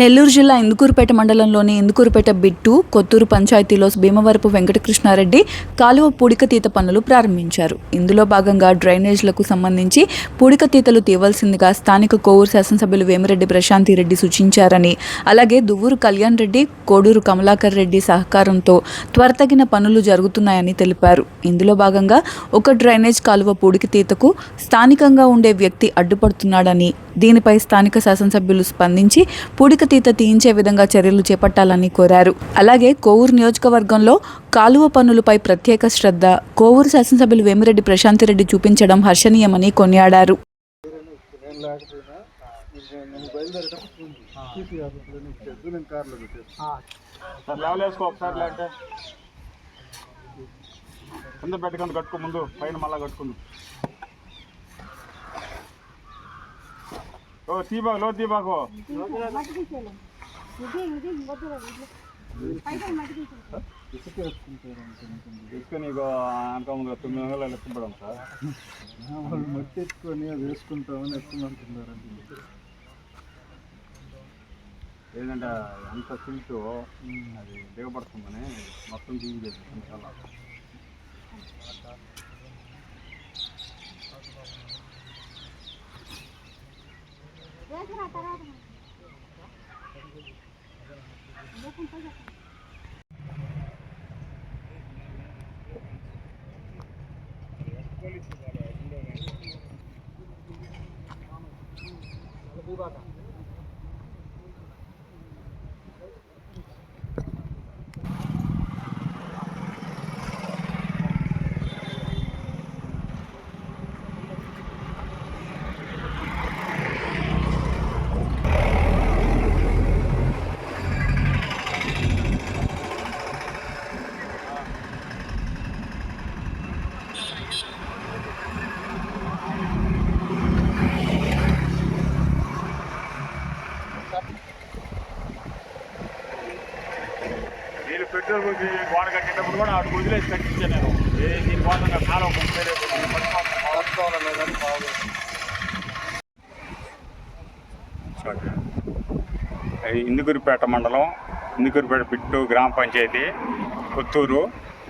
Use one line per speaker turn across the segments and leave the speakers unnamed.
నెల్లూరు జిల్లా ఇందుకూరుపేట మండలంలోని ఇందుకూరుపేట బిట్టు కొత్తూరు పంచాయతీలో భీమవరపు వెంకటకృష్ణారెడ్డి కాలువ పూడికతీత పనులు ప్రారంభించారు. ఇందులో భాగంగా డ్రైనేజ్లకు సంబంధించి పూడికతీతలు తీయవలసిందిగా స్థానిక కోవూరు శాసనసభ్యులు వేమిరెడ్డి ప్రశాంతి రెడ్డి సూచించారని అలాగే దువ్వూరు కళ్యాణ్ రెడ్డి కోడూరు కమలాకర్ రెడ్డి సహకారంతో త్వరతగిన పనులు జరుగుతున్నాయని తెలిపారు. ఇందులో భాగంగా ఒక డ్రైనేజ్ కాలువ పూడికతీతకు స్థానికంగా ఉండే వ్యక్తి అడ్డుపడుతున్నాడని దీనిపై స్థానిక శాసనసభ్యులు స్పందించి పూడిక తీత తీయించే విధంగా చర్యలు చేపట్టాలని కోరారు. అలాగే కోవూరు నియోజకవర్గంలో కాలువ పనులపై ప్రత్యేక శ్రద్ధ కోవూరు శాసనసభ్యులు వేమిరెడ్డి ప్రశాంతిరెడ్డి చూపించడం హర్షణీయమని కొనియాడారు.
ముందు పైన మళ్ళా కట్టుకుందాం బయలుదేరేటప్పుడు టీసీ ఆఫీస్లో నీకు చెప్పు నేను కార్లో పెట్టేస్తాను
సార్ లెవెల్ వేసుకో ఒకసారి లేదంటే కింద పెట్టుకొని కట్టుకో ముందు పైన మళ్ళా కట్టుకుందు ఓ తీబాకు లో తీబాకు. తీసుకొని నీకు అనక ముందు తొమ్మిది వందలు లెక్కపడం సార్.
వాళ్ళు మట్టి ఎత్తుకొని అది వేసుకుంటామని ఎత్తుమంటున్నారండి
ఏంటంటే ఎంత సిల్ట్ అది దిగబడుతుందని మొత్తం దిగి చేస్తుంది చాలా 따라하라 따라하라 몇분 빠졌다 뭐 받아 పెట్రోల్ గోడ కట్టేటప్పుడు కూడా ఆడు వదిలేసి కట్టించాను. నేను దీనికోసం కాలం ఒక
బాగు
ఇందుకూరుపేట మండలం ఇందుకూరుపేట పిట్టు గ్రామ పంచాయతీ కొత్తూరు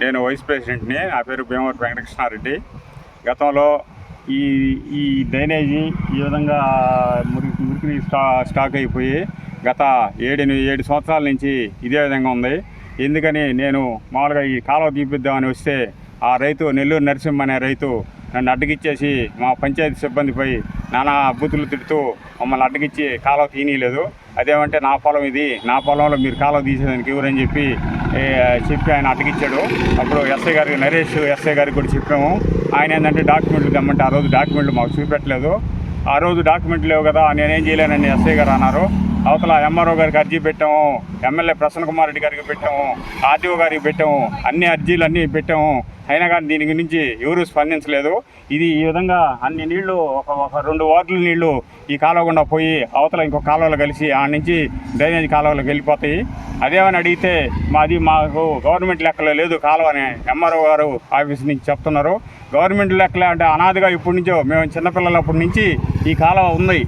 నేను వైస్ ప్రెసిడెంట్ని. నా పేరు భీమవర్ వెంకటకృష్ణారెడ్డి. గతంలో ఈ ఈ డ్రైనేజీ ఈ విధంగా మురికి మురికి స్టా స్టాక్ అయిపోయి గత ఏడు ఏడు సంవత్సరాల నుంచి ఇదే విధంగా ఉంది. ఎందుకని నేను మామూలుగా ఈ కాలువ తీపిద్దామని వస్తే ఆ రైతు నెల్లూరు నరసింహ అనే రైతు నన్ను అడ్డగిచ్చేసి మా పంచాయతీ సిబ్బందిపై నానా బూతులు తిడుతూ మమ్మల్ని అడ్డగిచ్చి కాలువ తీయనీయలేదు. అదేమంటే నా పొలం ఇది నా పొలంలో మీరు కాలువ తీసేదానికి ఎవరని చెప్పి చెప్పి ఆయన అడ్డగిచ్చాడు అప్పుడు ఎస్ఐ గారికి నరేష్ ఎస్ఐ గారికి కూడా చెప్పాము. ఆయన ఏంటంటే డాక్యుమెంట్లు తెమ్మంటే ఆ రోజు డాక్యుమెంట్లు మాకు చూపెట్టలేదు. ఆ రోజు డాక్యుమెంట్లు లేవు కదా నేనేం చేయలేనని ఎస్ఐ గారు అన్నారు. అవతల ఎంఆర్ఓ గారికి అర్జీ పెట్టాము ఎమ్మెల్యే ప్రసన్న కుమార్ రెడ్డి గారికి పెట్టాము ఆర్టీఓ గారికి పెట్టాము అన్ని అర్జీలు అన్నీ పెట్టాము. అయినా కానీ దీని గురించి ఎవరూ స్పందించలేదు. ఇది ఈ విధంగా అన్ని నీళ్ళు ఒక ఒక రెండు వార్డుల నీళ్ళు ఈ కాలువ గుండా పోయి అవతల ఇంకో కాలువలో కలిసి ఆ నుంచి డ్రైనేజ్ కాలువలకు వెళ్ళిపోతాయి. అదేమని అడిగితే మాది మాకు గవర్నమెంట్ లెక్కలో లేదు కాలువ అని ఎంఆర్ఓ గారు ఆఫీస్ నుంచి చెప్తున్నారు. గవర్నమెంట్ లెక్కలే అంటే అనాదిగా ఇప్పటి నుంచో మేము చిన్నపిల్లలప్పటి నుంచి ఈ కాలువ ఉంది.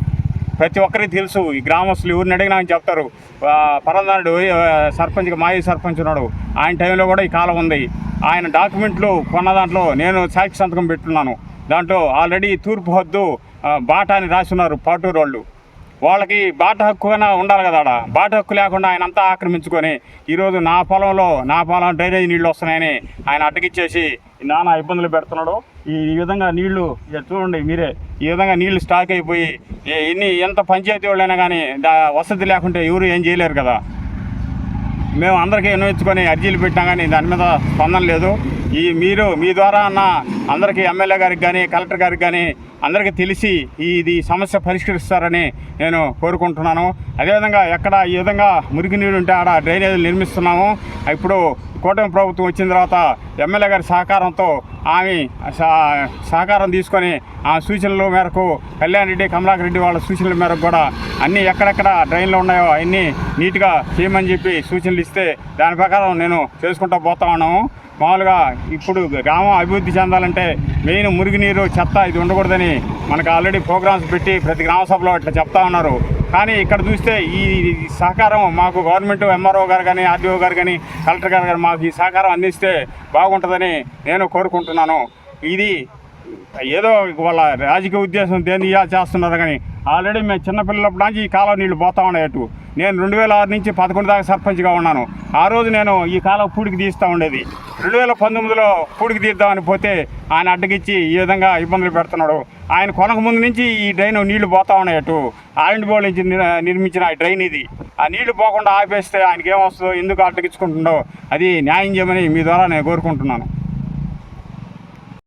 ప్రతి ఒక్కరికి తెలుసు ఈ గ్రామస్తులు ఎవరిని అడిగినా అని చెప్తారు. ఆ, పరందానుడు ఆ, మాజీ సర్పంచ్ ఉన్నాడు. ఆయన టైంలో కూడా ఈ కాలం ఉంది. ఆయన డాక్యుమెంట్లు కొన్న దాంట్లో నేను సాక్షి సంతకం పెట్టున్నాను. దాంట్లో ఆల్రెడీ తూర్పు హద్దు బాటా అని రాసున్నారు పాటూరు వాళ్ళు. వాళ్ళకి బాట హక్కు అయినా ఉండాలి కదా ఆడ. బాట హక్కు లేకుండా ఆయన అంతా ఆక్రమించుకొని ఈరోజు నా పొలంలో నా పొలం డ్రైనేజ్ నీళ్ళు వస్తున్నాయని ఆయన అడ్డగిచ్చేసి నానా ఇబ్బందులు పెడుతున్నాడు. ఈ ఈ విధంగా నీళ్ళు ఇక చూడండి మీరే ఈ విధంగా నీళ్ళు స్టాక్ అయిపోయి ఎన్ని ఎంత పంచాయతీ వాళ్ళైనా కానీ వసతి లేకుంటే ఎవరు ఏం చేయలేరు కదా. మేము అందరికీ వినియోగించుకొని అర్జీలు పెట్టినా కానీ దాని మీద స్పందన లేదు. ఈ మీరు మీ ద్వారా అన్న అందరికీ ఎమ్మెల్యే గారికి కానీ కలెక్టర్ గారికి కానీ అందరికీ తెలిసి ఈ ఇది సమస్య పరిష్కరిస్తారని నేను కోరుకుంటున్నాను. అదేవిధంగా ఎక్కడ ఈ విధంగా మురికి నీరు ఉంటే ఆడ డ్రైనేజీలు నిర్మిస్తున్నాము. ఇప్పుడు కూటమి ప్రభుత్వం వచ్చిన తర్వాత ఎమ్మెల్యే గారి సహకారంతో ఆమె సహ- సహకారం తీసుకొని ఆ సూచనల మేరకు కళ్యాణ్ రెడ్డి కమలాకర్ రెడ్డి వాళ్ళ సూచనల మేరకు కూడా అన్నీ ఎక్కడెక్కడ డ్రైన్లు ఉన్నాయో అన్నీ నీట్గా చేయమని చెప్పి సూచనలు ఇస్తే దాని ప్రకారం నేను చేసుకుంటూ పోతా ఉన్నాము. మామూలుగా ఇప్పుడు గ్రామం అభివృద్ధి చెందాలంటే మెయిన్ మురుగునీరు చెత్త ఇది ఉండకూడదని మనకు ఆల్రెడీ ప్రోగ్రామ్స్ పెట్టి ప్రతి గ్రామ సభలో ఇట్లా చెప్తా ఉన్నారు. కానీ ఇక్కడ చూస్తే ఈ సహకారం మాకు గవర్నమెంట్ ఎంఆర్ఓ గారు కానీ ఆర్డీఓ గారు కానీ కలెక్టర్ గారు కానీ మాకు ఈ సహకారం అందిస్తే బాగుంటుందని నేను కోరుకుంటున్నాను. ఇది ఏదో వాళ్ళ రాజకీయ ఉద్దేశం దేని చేస్తున్నారు కానీ ఆల్రెడీ మేము చిన్నపిల్లలప్పుడు నుంచి ఈ కాలువ నీళ్ళు పోతా ఉన్నాయి అటు. నేను రెండు వేల ఆరు నుంచి పదకొండు దాకా సర్పంచ్గా ఉన్నాను. ఆ రోజు నేను ఈ కాలం పూడికి తీస్తూ ఉండేది. రెండు వేల పంతొమ్మిదిలో పూడికి తీద్దామని పోతే ఆయన అడ్డగిచ్చి ఈ విధంగా ఇబ్బందులు పెడుతున్నాడు. ఆయన కొనక ముందు నుంచి ఈ డ్రైన్ నీళ్ళు పోతా ఉన్నాయి అటు. ఆరెంజ్ బోర్డు నుంచి నిర్మించిన ఆ డ్రైన్ ఇది. ఆ నీళ్ళు పోకుండా ఆపేస్తే ఆయనకి ఏమొస్తుందో ఎందుకు అడ్డగించుకుంటుండో అది న్యాయం చేయమని మీ ద్వారా నేను కోరుకుంటున్నాను.